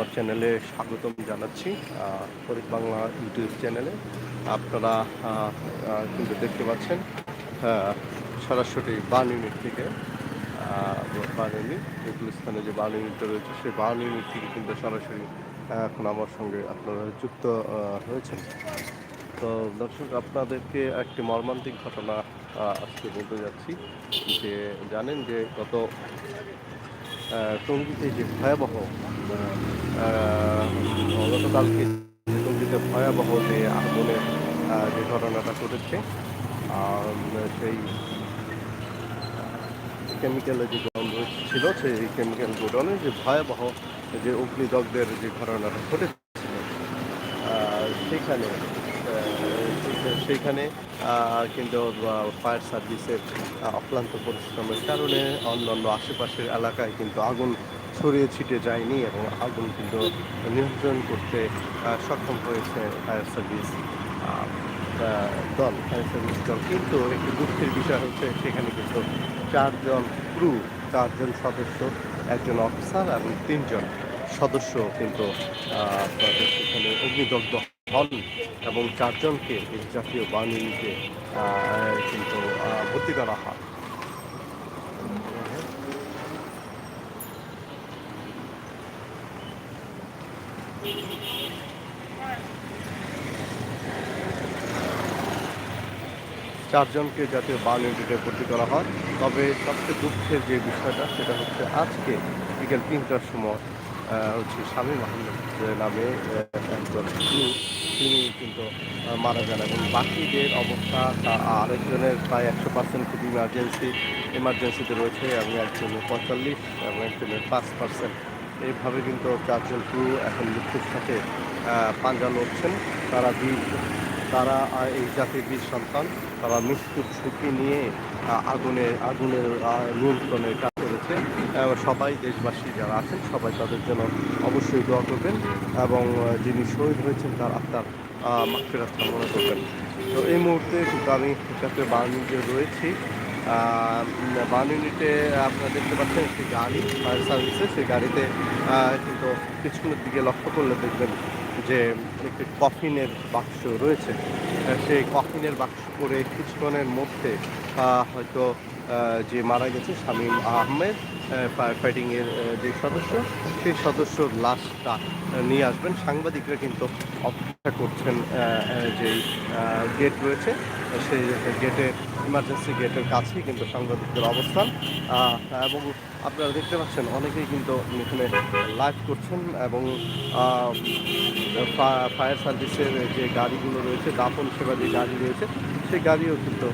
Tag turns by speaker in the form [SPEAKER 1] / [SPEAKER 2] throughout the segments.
[SPEAKER 1] আমার চ্যানেলে স্বাগতম জানাচ্ছি। ফরিদ বাংলা ইউটিউব চ্যানেলে আপনারা কিন্তু দেখতে পাচ্ছেন সরাসরি বার্ন ইউনিট থেকে বার্ন ইউনিট গুলিস্তানে যে বার্ন ইউনিটটা রয়েছে, সেই বার্ন ইউনিট থেকে কিন্তু সরাসরি এখন আমার সঙ্গে আপনারা যুক্ত হয়েছেন। তো দর্শক, আপনাদেরকে একটি মর্মান্তিক ঘটনা আজকে বলতে যাচ্ছি যে, জানেন যে গত টঙ্গীতে যে ভয়াবহ গতকালকে টঙ্গীতে ভয়াবহ যে আগুনের যে ঘটনাটা ঘটেছে সেই কেমিক্যালের যে গোডাউন ছিল, সেই কেমিক্যাল গোডাউনে যে ভয়াবহ যে অগ্নিদগ্ধের যে ঘটনাটা ঘটেছিল সেখানে সেইখানে কিন্তু ফায়ার সার্ভিসের অক্লান্ত পরিশ্রমের কারণে অন্যান্য আশেপাশের এলাকায় কিন্তু আগুন ছড়িয়ে ছিটে যায়নি এবং আগুন কিন্তু নিয়ন্ত্রণ করতে সক্ষম হয়েছে ফায়ার সার্ভিস দল, ফায়ার সার্ভিস দল। কিন্তু একটি দুঃখের বিষয় হচ্ছে, সেখানে কিন্তু চারজন ক্রু, চারজন সদস্য, একজন অফিসার এবং তিনজন সদস্য কিন্তু সেখানে অগ্নিদগ্ধ হন এবং চারজনকে এই জাতীয় বাহিনীতে কিন্তু ভর্তি করা হয়। চারজনকে জাতীয় বার্ন ইউনিটে ভর্তি করা হয়। তবে সবচেয়ে দুঃখের যে বিষয়টা, সেটা হচ্ছে আজকে বিকেল তিনটার সময় হচ্ছে স্বামী মাহমুদ নামে একজন তিনি কিন্তু মারা যান এবং বাকিদের অবস্থা, তা- আরেকজনের প্রায় একশো পার্সেন্ট খুব ইমার্জেন্সি ইমার্জেন্সিতে রয়েছে এবং একজনের পঁয়তাল্লিশ এবং একজনের পাঁচ পার্সেন্ট এইভাবে কিন্তু চারজন ক্রু এখন মৃত্যুর সাথে পাঞ্জা লড়ছেন। তারা বীর, তারা এই জাতির বীর সন্তান। তারা মৃত্যুর ঝুঁকি নিয়ে আগুনে, আগুনের নিয়ন্ত্রণে এবং সবাই, দেশবাসী যারা আছেন, সবাই তাদের জন্য অবশ্যই দোয়া করবেন এবং যিনি শহীদ হয়েছেন তার আত্মার মাফেরাত কামনা করবেন। তো এই মুহূর্তে কিন্তু আমি যাতে বার্নিতে রয়েছি। বার্ন ইউনিটে আপনারা দেখতে পাচ্ছেন একটি গাড়ি, ফায়ার সার্ভিসে সেই গাড়িতে কিন্তু কিছুক্ষণের দিকে লক্ষ্য করলে দেখবেন যে একটি কফিনের বাক্স রয়েছে সেই কফিনের বাক্স করে কিছুক্ষণের মধ্যে হয়তো যে মারা গেছে শামীম আহমেদ ফায়ার ফাইটিংয়ের যে সদস্য, সেই সদস্যর লাশটা নিয়ে আসবেন। সাংবাদিকরা কিন্তু অপেক্ষা করছেন যেই গেট রয়েছে, সেই গেটের ইমার্জেন্সি গেটের কাছেই কিন্তু সাংবাদিকদের অবস্থান। এবং আপনারা দেখতে পাচ্ছেন, অনেকেই কিন্তু এখানে লাইভ করছেন এবং ফায়ার সার্ভিসের যে গাড়িগুলো রয়েছে দাপন সেবা যে গাড়ি রয়েছে, সেই গাড়িও কিন্তু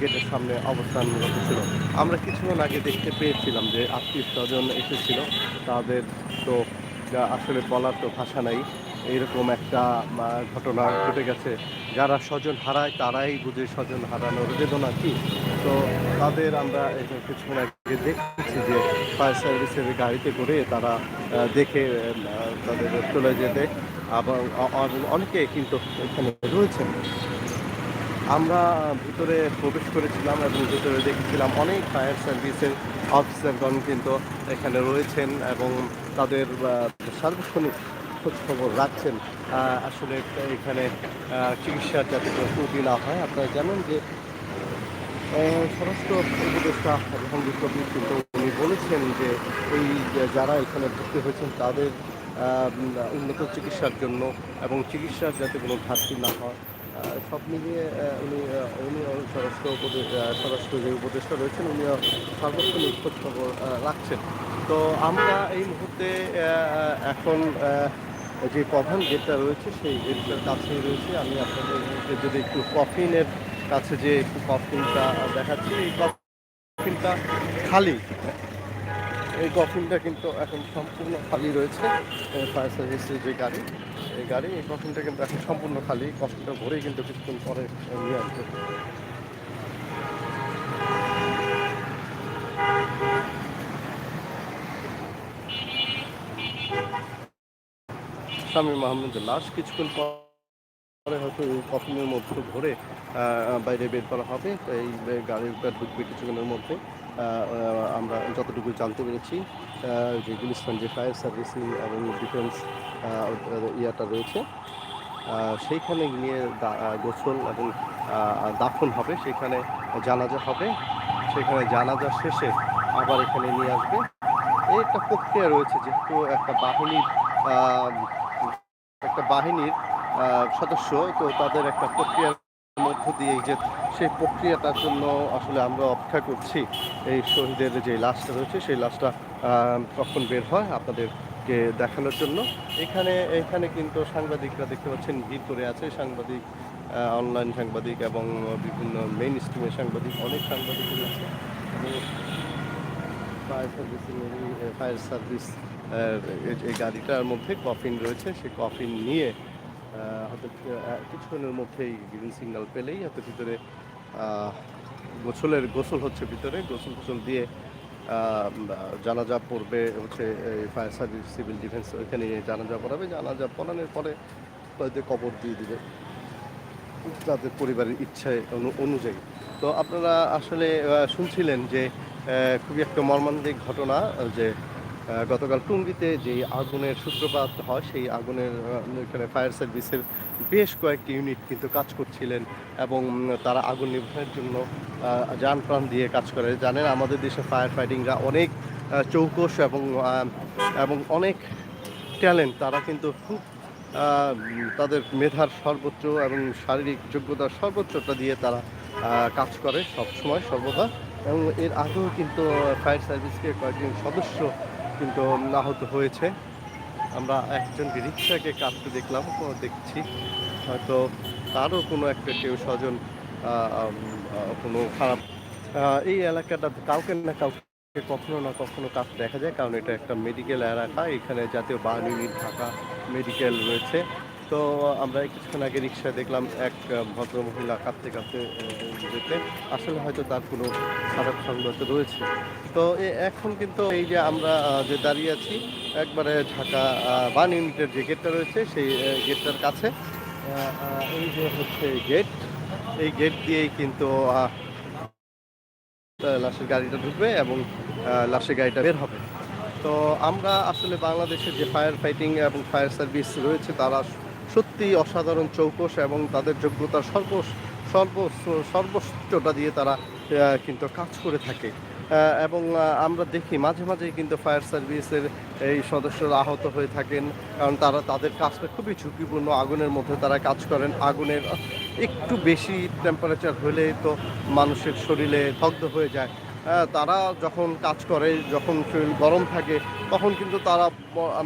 [SPEAKER 1] গেটের সামনে অবস্থান রেখেছিল আমরা কিছুক্ষণ আগে দেখতে পেয়েছিলাম যে আত্মীয় স্বজন এসেছিল। তাদের তো আসলে বলার তো ভাষা নাই। এইরকম একটা ঘটনা ঘটে গেছে। যারা স্বজন হারায়, তারাই বুঝে স্বজন হারানোর বেদনা কি? তো তাদের আমরা এই যে দেখেছি যে ফায়ার সার্ভিসের গাড়িতে করে তারা দেখে তাদের চলে যেতে। অ- অনেকে কিন্তু এখানে রয়েছেন। আমরা ভিতরে প্রবেশ করেছিলাম এবং ভিতরে দেখেছিলাম অনেক ফায়ার সার্ভিসের অফিসারগণ কিন্তু এখানে রয়েছেন এবং তাদের সার্বক্ষণিক খোঁজ খবর রাখছেন আসলে এখানে চিকিৎসার যাতে ত্রুটি না হয়, আপনারা জানেন যে স্বরাষ্ট্র উপদেষ্টা জাহাঙ্গীর কবির কিন্তু উনি বলেছেন যে এই যারা এখানে ভর্তি হয়েছেন তাদের উন্নত চিকিৎসার জন্য এবং চিকিৎসার যাতে কোনো ঘাটতি না হয় সব মিলিয়ে উনি উনি স্বরাষ্ট্র উপদে আহ, স্বরাষ্ট্র যে উপদেষ্টা রয়েছেন উনিও সর্বক্ষণিক খবর রাখছেন। তো আমরা এই মুহূর্তে এখন যে প্রধান গেটটা রয়েছে সেই গেটটার কাছেই রয়েছে। আমি আপনাদেরকে যদি একটু কফিনের কাছে যে একটু কফিনটা দেখাচ্ছি, এই কফিনটা খালি। এই কফিনটা কিন্তু এখন সম্পূর্ণ খালি রয়েছে ফায়ার সার্ভিসের যে গাড়ি, এই গাড়ি, এই কফিনটা কিন্তু এখন সম্পূর্ণ খালি কফিনটা ভরেই কিন্তু কিছুক্ষণ পরে নিয়ে আসবে। স্বামী মাহমুদের লাশ কিছুক্ষণ পরে হয়তো এই কফিনের মধ্যে ভরে বাইরে বের করা হবে। এই গাড়িটা ঢুকবে কিছুক্ষণের মধ্যে। আমরা যতটুকু জানতে পেরেছি যে গুলিস্তান যে ফায়ার সার্ভিসিং এবং ডিফেন্স ইয়াটা রয়েছে। সেইখানে আহ, গোসল এবং দাফন হবে। সেখানে জানাজা হবে। সেখানে জানাজা শেষে আবার এখানে নিয়ে আসবে। একটা প্রক্রিয়া রয়েছে যেহেতু একটা বাহিনীর একটা বাহিনীর সদস্য, তো তাদের একটা প্রক্রিয়ার মধ্য দিয়ে যে সেই প্রক্রিয়াটার জন্য আসলে আমরা অপেক্ষা করছি। এই শহীদের যে লাশটা রয়েছে, সেই লাশটা কখন বের হয় আপনাদেরকে দেখানোর জন্য। এখানে এখানে কিন্তু সাংবাদিকরা দেখতে পাচ্ছেন ভিড় করে আছে সাংবাদিক অনলাইন সাংবাদিক এবং বিভিন্ন মেইন স্ট্রিমের সাংবাদিক। অনেক সাংবাদিক রয়েছে। ফায়ার সার্ভিসিং ফায়ার সার্ভিস এই গাড়িটার মধ্যে কফিন রয়েছে। সেই কফিন নিয়ে হয়তো কিছুক্ষণের মধ্যেই গ্রিন সিগন্যাল পেলেই হয়তো ভিতরে গোসলের গোসল হচ্ছে ভিতরে। গোসল গোসল দিয়ে জানাজা পড়বে হচ্ছে ফায়ার সার্ভিস সিভিল ডিফেন্স ওইখানে জানাজা পড়াবে। জানাজা পড়ানোর পরে তাদের কবর দিয়ে দিবে তাদের পরিবারের ইচ্ছায় অনু- অনুযায়ী। তো আপনারা আসলে শুনছিলেন যে খুবই একটা মর্মান্তিক ঘটনা, যে গতকাল টুঙ্গিতে যে আগুনের সূত্রপাত হয়, সেই আগুনের এখানে ফায়ার সার্ভিসের বেশ কয়েকটি ইউনিট কিন্তু কাজ করছিলেন এবং তারা আগুন নিভানোর জন্য যান প্রাণ দিয়ে কাজ করে। জানেন, আমাদের দেশে ফায়ার ফাইটিংরা অনেক চৌকস এবং এবং অনেক ট্যালেন্ট তারা কিন্তু খুব তাদের মেধার সর্বোচ্চ এবং শারীরিক যোগ্যতার সর্বোচ্চটা দিয়ে তারা কাজ করে সব সময় সর্বদা। এবং এর আগেও কিন্তু ফায়ার সার্ভিসকে কয়েকজন সদস্য কিন্তু আহত হয়েছে। আমরা একজন রিক্সাকে কাটতে দেখলাম দেখছি। হয়তো তারও কোনো একটা কেউ স্বজন কোনো খারাপ এই এলাকাটা কাউকে না কাউকে কখনো না কখনো কাজ দেখা যায়, কারণ এটা একটা মেডিকেল এলাকা। এখানে জাতীয় বাহিনী ঢাকা মেডিকেল রয়েছে। তো আমরা কিছুক্ষণ আগে রিক্সায় দেখলাম এক ভদ্রমহিলা কাঁদতে কাঁদতে যেতে আসলে হয়তো তার কোনো খারাপ সংবাদ রয়েছে। তো এখন কিন্তু এই যে আমরা যে দাঁড়িয়ে আছি, একবারে ঢাকা বান ইউনিটের যে গেটটা রয়েছে, সেই গেটটার কাছে এই যে হচ্ছে গেট, এই গেট দিয়েই কিন্তু লাশের গাড়িটা ঢুকবে এবং লাশের গাড়িটা বের হবে। তো আমরা আসলে বাংলাদেশের যে ফায়ার ফাইটিং এবং ফায়ার সার্ভিস রয়েছে, তারা সত্যি অসাধারণ চৌকস এবং তাদের যোগ্যতার সর্ব সর্ব সর্বোচ্চটা দিয়ে তারা কিন্তু কাজ করে থাকে। এবং আমরা দেখি মাঝে মাঝে কিন্তু ফায়ার সার্ভিসের এই সদস্যরা আহত হয়ে থাকেন, কারণ তারা তাদের কাজটা খুবই ঝুঁকিপূর্ণ। আগুনের মধ্যে তারা কাজ করেন। আগুনের একটু বেশি টেম্পারেচার হলে তো মানুষের শরীরে দগ্ধ হয়ে যায়। তারা যখন কাজ করে, যখন শরীর গরম থাকে, তখন কিন্তু তারা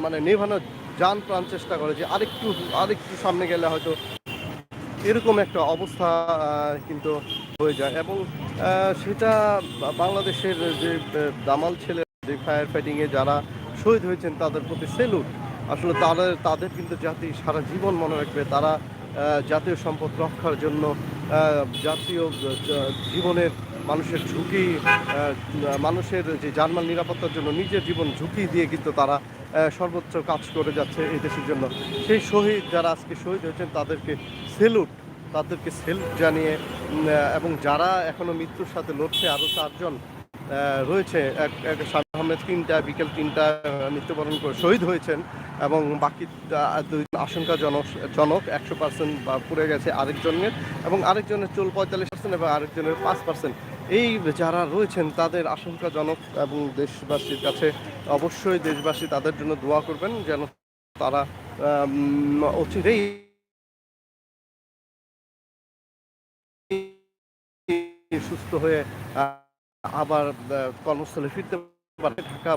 [SPEAKER 1] মানে নেভানোর যান প্রাণ চেষ্টা করে যে আরেকটু আরেকটু সামনে গেলে হয়তো এরকম একটা অবস্থা কিন্তু হয়ে যায়। এবং সেটা বাংলাদেশের যে দামাল ছেলে, যে ফায়ার ফাইটিংয়ে যারা শহীদ হয়েছেন, তাদের প্রতি সেলুট। আসলে তাদের তাদের কিন্তু জাতি সারা জীবন মনে রাখবে, তারা জাতীয় সম্পদ রক্ষার জন্য জাতীয় জীবনের মানুষের ঝুঁকি মানুষের যে জানমাল নিরাপত্তার জন্য নিজের জীবন ঝুঁকি দিয়ে কিন্তু তারা সর্বোচ্চ কাজ করে যাচ্ছে এই দেশের জন্য। সেই শহীদ যারা আজকে শহীদ হয়েছেন তাদেরকে সেলুট তাদেরকে সেলুট জানিয়ে এবং যারা এখনও মৃত্যুর সাথে লড়ছে আরও চারজন রয়েছে। এক শাহ আহমেদ তিনটা বিকেল তিনটা মৃত্যুবরণ করে শহীদ হয়েছেন এবং বাকি আহ, দুই আশঙ্কাজনক জনক একশো পার্সেন্ট বা পুড়ে গেছে আরেকজনের এবং আরেকজনের চুল পঁয়তাল্লিশ পার্সেন্ট এবং আরেকজনের পাঁচ পার্সেন্ট এই যারা রয়েছেন, তাদের আশঙ্কাজনক এবং দেশবাসীর কাছে অবশ্যই দেশবাসী তাদের জন্য দোয়া করবেন যেন তারা অচিরেই সুস্থ হয়ে আবার কর্মস্থলে ফিরতে পারে। ঢাকা